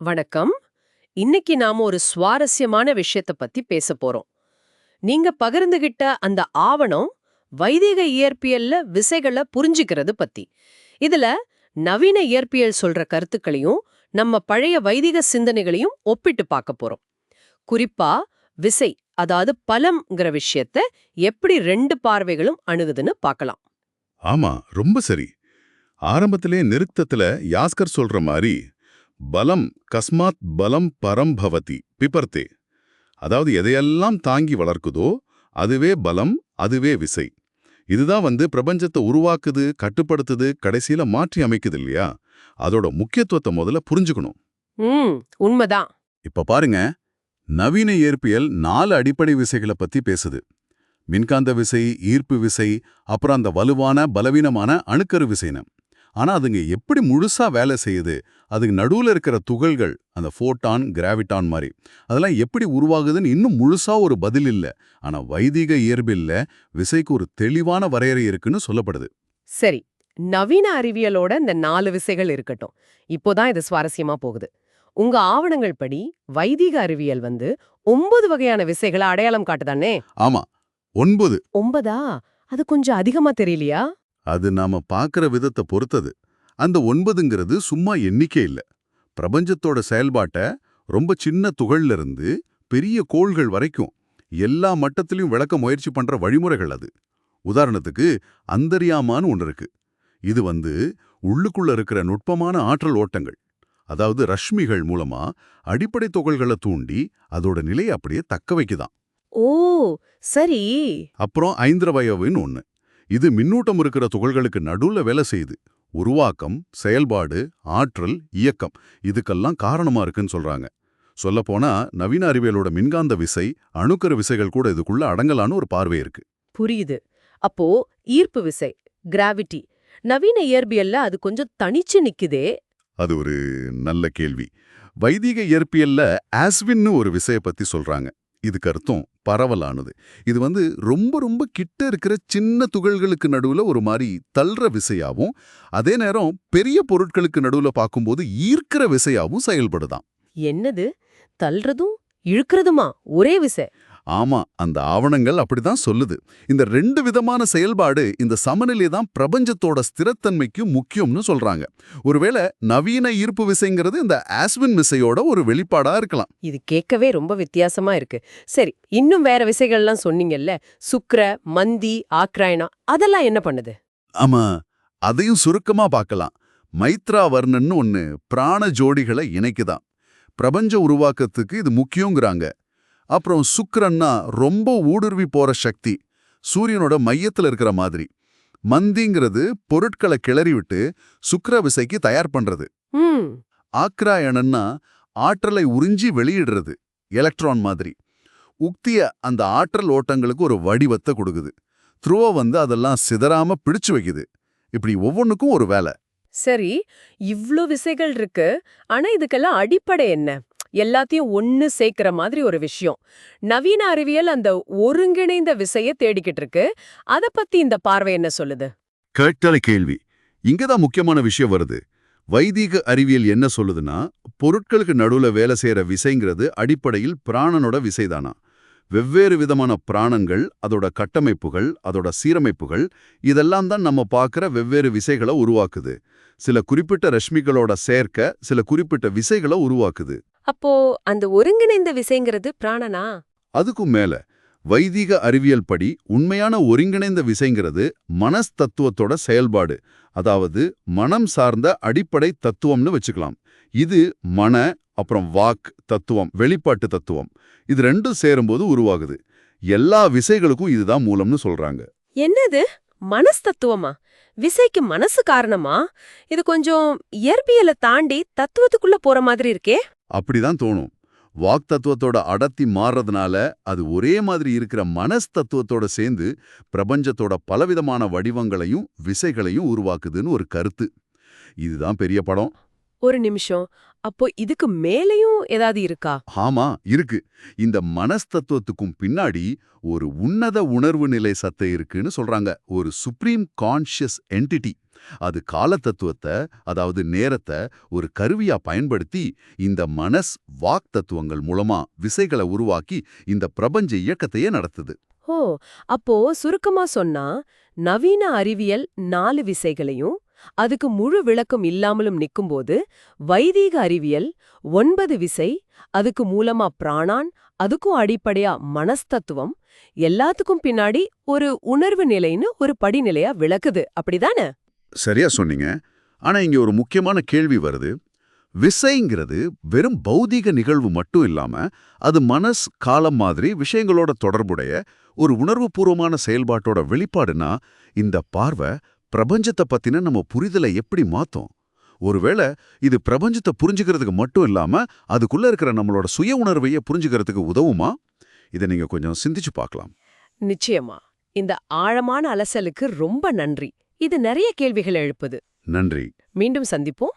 வணக்கம். இன்னைக்கு நாம ஒரு சுவாரஸ்யமான விஷயத்த பத்தி பேச போறோம். நீங்க பகிர்ந்துகிட்ட அந்த ஆவணம் வைதிக இயற்பியல்ல விசைகளை புரிஞ்சுக்கிறது பத்தி. இதுல நவீன இயற்பியல் சொல்ற கருத்துக்களையும் நம்ம பழைய வைதிக சிந்தனைகளையும் ஒப்பிட்டு பார்க்க போறோம். குறிப்பா விசை அதாவது பலம்ங்கிற விஷயத்த எப்படி ரெண்டு பார்வைகளும் அணுகுதுன்னு பார்க்கலாம். ஆமா ரொம்ப சரி. ஆரம்பத்திலே நிறுத்தத்துல யாஸ்கர் சொல்ற மாதிரி பலம் கஸ்மாத் பலம் பரம் பவதி பிபர்த்தே. அதாவது எதையெல்லாம் தாங்கி வளர்க்குதோ அதுவே பலம் அதுவே விசை. இதுதான் வந்து பிரபஞ்சத்தை உருவாக்குது கட்டுப்படுத்துது கடைசியில மாற்றி அமைக்குது இல்லையா? அதோட முக்கியத்துவத்தை முதல்ல புரிஞ்சுக்கணும். உண்மைதான். இப்ப பாருங்க நவீன இயற்பியல் நாலு அடிப்படை விசைகளை பத்தி பேசுது. மின்காந்த விசை ஈர்ப்பு விசை அப்புறம் அந்த வலுவான பலவீனமான அணுக்கரு விசைன்னு. ஆனா அதுங்க எப்படி முழுசா வேலை செய்யுது? அதுக்கு நடுவுல இருக்கிற துகள்கள் அந்த ஃபோட்டான் கிராவிட்டான் மாதிரி அதெல்லாம் எப்படி உருவாகுதுன்னு இன்னும் முழுசா ஒரு பதில் இல்ல. ஆனா வைதிக இயற்பியல்ல விசைக்கு ஒரு தெளிவான வரையறை இருக்குன்னு சொல்லப்படுது. சரி நவீன அறிவியலோட இந்த நாலு விசைகள் இருக்கட்டும். இப்போதான் இது சுவாரஸ்யமா போகுது. உங்க ஆவணங்கள் படி வைதிக அறிவியல் வந்து ஒன்பது வகையான விசைகளை அடையாளம் காட்டுதானே? ஆமா ஒன்பது. ஒன்பதா? அது கொஞ்சம் அதிகமா தெரியலையா? அது நாம பார்க்கற விதத்தை பொறுத்தது. அந்த ஒன்பதுங்கிறது சும்மா எண்ணிக்கை இல்ல. பிரபஞ்சத்தோட செயல்பாட்ட ரொம்ப சின்ன துகள்ல இருந்து பெரிய கோள்கள் வரைக்கும் எல்லா மட்டத்திலையும் விளக்க முயற்சி பண்ற வழிமுறைகள் அது. உதாரணத்துக்கு அந்தரியாமான்னு ஒன்று இருக்கு. இது வந்து உள்ளுக்குள்ள இருக்கிற நுட்பமான ஆற்றல் ஓட்டங்கள். அதாவது ரஷ்மிகள் மூலமா அடிப்படை துகள்களை தூண்டி அதோட நிலையை அப்படியே தக்க வைக்குதாம் ஓ சரி. அப்புறம் ஐந்திரவயவின்னு ஒண்ணு. இது மின்னூட்டம் இருக்கிற துகள்களுக்கு நடுவுல வேலை செய்யுது. உருவாக்கம் செயல்பாடு ஆற்றல் இயக்கம். இதுக்கெல்லாம் காரணமா இருக்குன்னு சொல்றாங்க. சொல்லப்போனா நவீன அறிவியலோட மின்காந்த விசை அணுக்கரு விசைகள் கூட இதுக்குள்ள அடங்கலான்னு ஒரு பார்வை இருக்கு. புரியுது. அப்போ ஈர்ப்பு விசை கிராவிட்டி நவீன இயற்பியல்ல அது கொஞ்சம் தனிச்சு நிக்குதே. அது ஒரு நல்ல கேள்வி. வைதிக இயற்பியல்ல ஆஸ்வின்னு ஒரு விசைய பத்தி சொல்றாங்க. இதுக்கு அர்த்தம் பரவலானது. இது வந்து ரொம்ப ரொம்ப கிட்ட இருக்கிற சின்ன துகள்களுக்கு நடுவுல ஒரு மாதிரி தள்ளுற விசையாவும் அதே நேரம் பெரிய பொருட்களுக்கு நடுவுல பார்க்கும்போது ஈர்க்கிற விசையாவும் செயல்படுதான். என்னது? தள்ளுறதும் இழுக்கிறதுமா? ஒரே விசை. ஆமா அந்த ஆவணங்கள் அப்படிதான் சொல்லுது. இந்த ரெண்டு விதமான செயல்பாடு இந்த சமநிலை தான் பிரபஞ்சத்தோட ஸ்திரத்தன்மைக்கு முக்கியம்னு சொல்றாங்க. ஒருவேளை நவீன ஈர்ப்பு விசைங்கிறது இந்த ஆஸ்வின் விசையோட ஒரு வெளிப்பாடா இருக்கலாம். இது கேட்கவே ரொம்ப வித்தியாசமா இருக்கு. சரி இன்னும் வேற விசைகள்லாம் சொன்னீங்கல்ல சுக்ர மந்தி ஆக்ராயணம் அதெல்லாம் என்ன பண்ணுது? ஆமா அதையும் சுருக்கமா பார்க்கலாம். மைத்ரா வர்ணன்னு ஒன்னு பிராண ஜோடிகளை இணைக்குதாம் பிரபஞ்ச உருவாக்கத்துக்கு இது முக்கியங்கிறாங்க. அப்புறம் சுக்கிரன்னா ரொம்ப ஊடுருவி போற சக்தி சூரியனோட மையத்துல இருக்கிற மாதிரி. மந்திங்கிறது பொருட்களை கிளறி விட்டு சுக்கிர விசைக்கு தயார் பண்றது. ஆக்ராயணன்னா ஆற்றலை உறிஞ்சி வெளியிடுறது எலக்ட்ரான் மாதிரி. உக்திய அந்த ஆற்றல் ஓட்டங்களுக்கு ஒரு வடிவத்தை கொடுக்குது. த்ருவ வந்து அதெல்லாம் சிதறாம பிடிச்சு வைக்குது. இப்படி ஒவ்வொன்றுக்கும் ஒரு வேலை. சரி இவ்ளோ விசைகள் இருக்கு ஆனா இதுக்கெல்லாம் அடிப்படை என்ன? எல்லாத்தையும் ஒன்று சேர்க்கிற மாதிரி ஒரு விஷயம். நவீன அறிவியல் அந்த ஒருங்கிணைந்த விசைய தேடிக்கிட்டு இருக்கு. அத பத்தி இந்த பார்வை என்ன சொல்லுது? கேட்டலை கேள்வி. இங்கதான் முக்கியமான விஷயம் வருது. வைதீக அறிவியல் என்ன சொல்லுதுன்னா பொருட்களுக்கு நடுவுல வேலை செய்யற விசைங்கிறது அடிப்படையில் பிராணனோட விசைதானா? வெவ்வேறு விதமான பிராணங்கள் அதோட கட்டமைப்புகள் அதோட சீரமைப்புகள் இதெல்லாம் தான் நம்ம பார்க்குற வெவ்வேறு விசைகளை உருவாக்குது. சில குறிப்பிட்ட ரஷ்மிகளோட சேர்க்க சில குறிப்பிட்ட விசைகளை உருவாக்குது. அப்போ அந்த ஒருங்கிணைந்த விசைங்கிறது பிராணனா? அதுக்கும் மேல வைதிக அறிவியல் படி உண்மையான ஒருங்கிணைந்த விசைங்கிறது மனஸ் தத்துவத்தோட செயல்பாடு அதாவது மனம் சார்ந்த அடிப்படை தத்துவம்னு வச்சுக்கலாம். இது மன அப்புறம் வாக் தத்துவம் வெளிப்பாட்டு தத்துவம். இது ரெண்டும் சேரும்போது உருவாகுது. எல்லா விசைகளுக்கும் இதுதான் மூலம்னு சொல்றாங்க. என்னது? மனஸ்தத்துவமா? விசைக்கு மனசு காரணமா? இது கொஞ்சம் இயற்பியலை தாண்டி தத்துவத்துக்குள்ள போற மாதிரி இருக்கே. அப்படிதான் தோணும். வாக் தத்துவத்தோட அடர்த்தி மாறுறதுனால அது ஒரே மாதிரி இருக்கிற மனஸ் தத்துவத்தோட சேர்ந்து பிரபஞ்சத்தோட பலவிதமான வடிவங்களையும் விசைகளையும் உருவாக்குதுன்னு ஒரு கருத்து. இதுதான் பெரிய படம். ஒரு நிமிஷம். அப்போ இதுக்கு மேலேயும் ஏதாவது இருக்கா? ஆமா இருக்கு. இந்த மனஸ் தத்துவத்துக்கும் பின்னாடி ஒரு உன்னத உணர்வு நிலை சத்தை இருக்குன்னு சொல்றாங்க. ஒரு சுப்ரீம் கான்ஷியஸ் என்டிட்டி அது கால தத்துவத்தை அதாவது நேரத்தை ஒரு கருவியா பயன்படுத்தி இந்த மனஸ் வாக் தத்துவங்கள் மூலமா விசைகளை உருவாக்கி இந்த பிரபஞ்ச இயக்கத்தையே நடத்துது. ஓ அப்போ சுருக்கமா சொன்னா நவீன அறிவியல் நாலு விசைகளையும் அதுக்கு முழு விளக்கம் இல்லாமலும் நிக்கும்போது வைதீக அறிவியல் ஒன்பது விசை அதுக்கு மூலமா பிராணான் அதுக்கும் அடிப்படையா மனஸ்தத்துவம் எல்லாத்துக்கும் பின்னாடி ஒரு உணர்வு நிலைன்னு ஒரு படிநிலையா விளக்குது. அப்படிதானே? சரியா சொன்னீங்க. ஆனா இங்க ஒரு முக்கியமான கேள்வி வருது. விசைங்கிறது வெறும் பௌதீக நிகழ்வு மட்டும் இல்லாம அது மனஸ் காலம் மாதிரி விஷயங்களோட தொடர்புடைய ஒரு உணர்வுபூர்வமான செயல்பாட்டோட வெளிப்பாடுனா இந்த பார்வை பிரபஞ்சத்தை பத்தின நம்ம புரிதலை எப்படி மாத்தும்? ஒருவேளை இது பிரபஞ்சத்தை புரிஞ்சுக்கிறதுக்கு மட்டும் இல்லாம அதுக்குள்ள இருக்கிற நம்மளோட சுய உணர்வையே புரிஞ்சுக்கிறதுக்கு உதவுமா? இதை நீங்க கொஞ்சம் சிந்திச்சு பார்க்கலாம். நிச்சயமா. இந்த ஆழமான அலசலுக்கு ரொம்ப நன்றி. இது நிறைய கேள்விகள் எழுப்புது. நன்றி. மீண்டும் சந்திப்போம்.